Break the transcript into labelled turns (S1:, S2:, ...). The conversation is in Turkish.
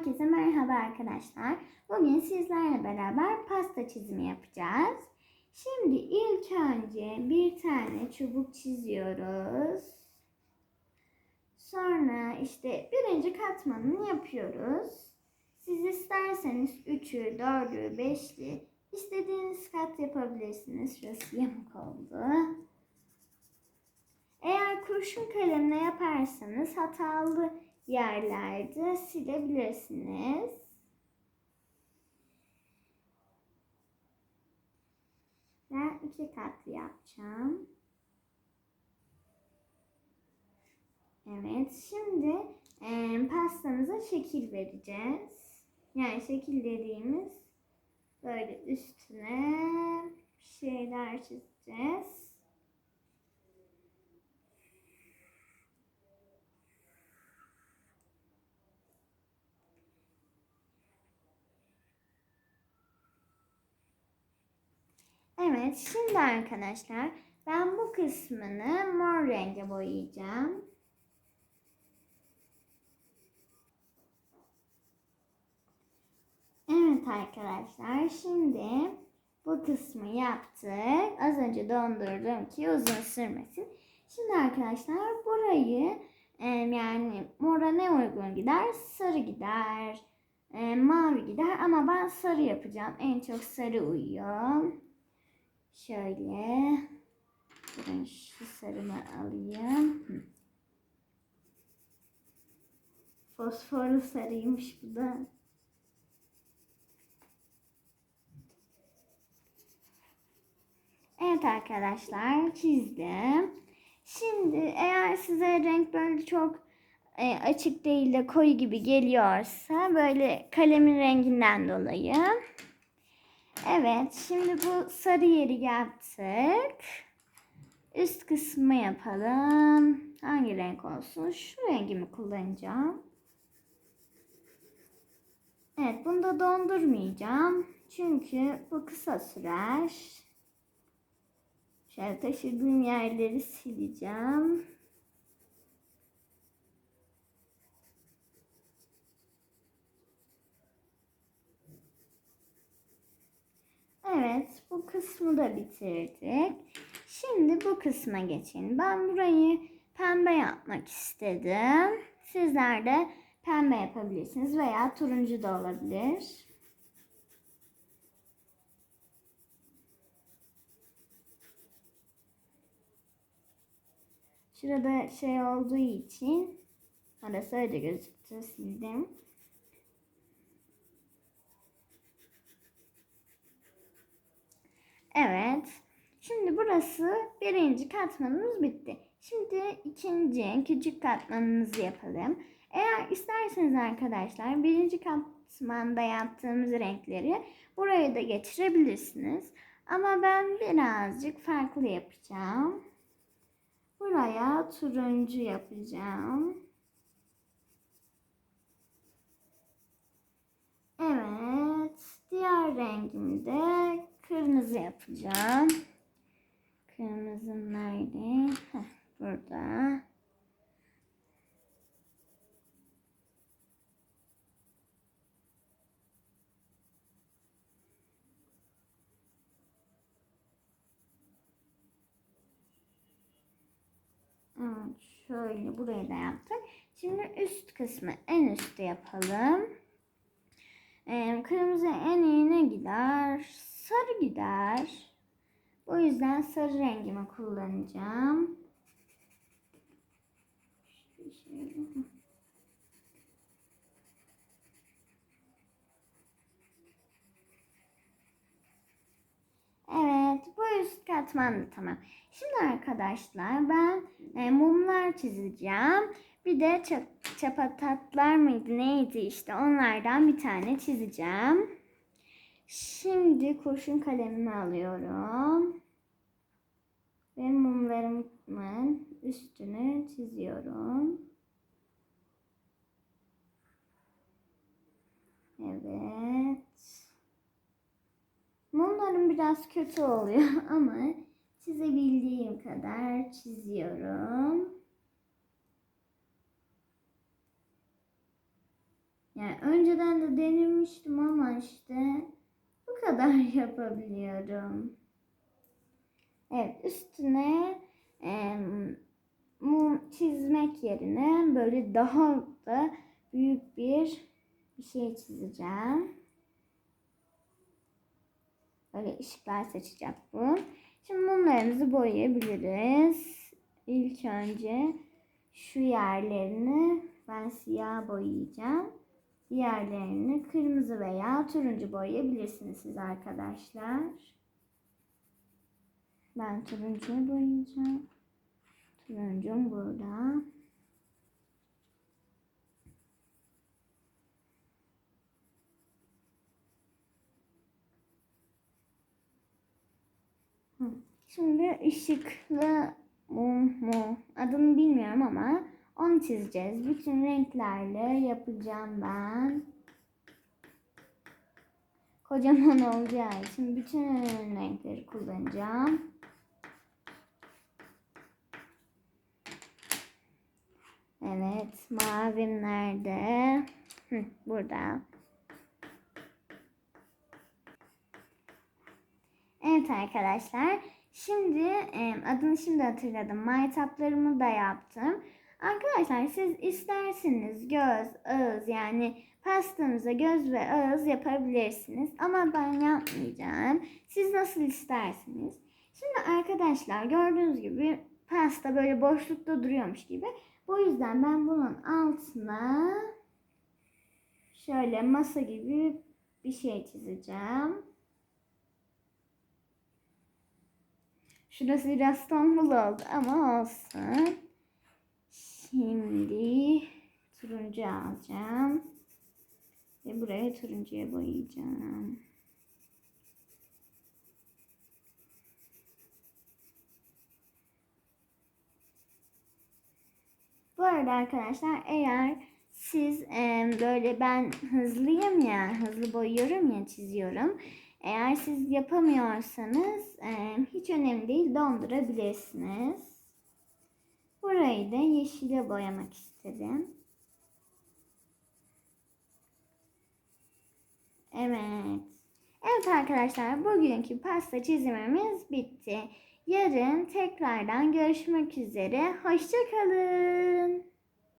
S1: Herkese merhaba arkadaşlar. Bugün sizlerle beraber pasta çizimi yapacağız. Şimdi ilk önce bir tane çubuk çiziyoruz. Sonra işte birinci katmanını yapıyoruz. Siz isterseniz 3'ü, 4'ü, 5'li istediğiniz kat yapabilirsiniz. Şurası yamuk oldu. Eğer kurşun kalemle yaparsanız hatalı yerlerde silebilirsiniz. Ben iki katlı yapacağım. Evet, şimdi e, pastamıza şekil vereceğiz. Yani şekil dediğimiz böyle üstüne şeyler çizeceğiz. Evet, şimdi arkadaşlar ben bu kısmını mor renge boyayacağım. Evet arkadaşlar, şimdi bu kısmı yaptık. Az önce dondurdum ki uzun sürmesin. Şimdi arkadaşlar burayı yani mora ne uygun gider? Sarı gider, mavi gider ama ben sarı yapacağım. En çok sarı uyuyor. Şöyle. Durun şu sarımı alayım. Fosforlu sarıymış bu da. Evet arkadaşlar çizdim. Şimdi eğer size renk böyle çok e, açık değil de koyu gibi geliyorsa böyle kalemin renginden dolayı Evet, şimdi bu sarı yeri yaptık. Üst kısmı yapalım. Hangi renk olsun? Şu rengimi kullanacağım. Evet, bunu da dondurmayacağım. Çünkü bu kısa sürer. Şöyle taşırdığım yerleri sileceğim. Evet, bu kısmı da bitirdik. Şimdi bu kısma geçin. Ben burayı pembe yapmak istedim. Sizler de pembe yapabilirsiniz veya turuncu da olabilir. Şurada şey olduğu için orası öyle gözüktü sildim. Evet. Şimdi burası birinci katmanımız bitti. Şimdi ikinci küçük katmanımızı yapalım. Eğer isterseniz arkadaşlar birinci katmanda yaptığımız renkleri buraya da geçirebilirsiniz. Ama ben birazcık farklı yapacağım. Buraya turuncu yapacağım. Evet. Diğer rengimi de kırmızı yapacağım. Kırmızı nerede? Heh, burada. Şöyle burayı da yaptık. Şimdi üst kısmı en üstte yapalım. Ee, kırmızı en iyi ne gider? Sarı gider. O yüzden sarı rengimi kullanacağım. Evet, bu üst katman da tamam. Şimdi arkadaşlar ben e, mumlar çizeceğim. Bir de çap, çapatatlar mıydı neydi işte onlardan bir tane çizeceğim. Şimdi kurşun kalemimi alıyorum. Ve mumlarımın üstüne çiziyorum. Evet. Mumlarım biraz kötü oluyor ama çizebildiğim kadar çiziyorum. Yani önceden de denemiştim ama işte kadar yapabiliyorum. Evet üstüne em, mum çizmek yerine böyle daha da büyük bir bir şey çizeceğim. Böyle ışıklar saçacak bu. Şimdi mumlarımızı boyayabiliriz. İlk önce şu yerlerini ben siyah boyayacağım. Diğerlerini kırmızı veya turuncu boyayabilirsiniz siz arkadaşlar. Ben turuncuyu boyayacağım. Turuncum burada. Şimdi ışıklı mum mu adını bilmiyorum ama onu çizeceğiz. Bütün renklerle yapacağım ben. Kocaman olacağı için bütün renkleri kullanacağım. Evet, mavim nerede? Hı, burada. Evet arkadaşlar. Şimdi adını şimdi hatırladım. Maytaplarımı da yaptım. Arkadaşlar siz isterseniz göz, ağız yani pastanıza göz ve ağız yapabilirsiniz. Ama ben yapmayacağım. Siz nasıl isterseniz. Şimdi arkadaşlar gördüğünüz gibi pasta böyle boşlukta duruyormuş gibi. Bu yüzden ben bunun altına şöyle masa gibi bir şey çizeceğim. Şurası biraz tombul oldu ama olsun. Şimdi turuncu alacağım. Ve buraya turuncuya boyayacağım. Bu arada arkadaşlar eğer siz e, böyle ben hızlıyım ya, hızlı boyuyorum ya, çiziyorum. Eğer siz yapamıyorsanız e, hiç önemli değil, dondurabilirsiniz. Burayı da yeşile boyamak istedim. Evet. Evet arkadaşlar bugünkü pasta çizimimiz bitti. Yarın tekrardan görüşmek üzere. Hoşçakalın.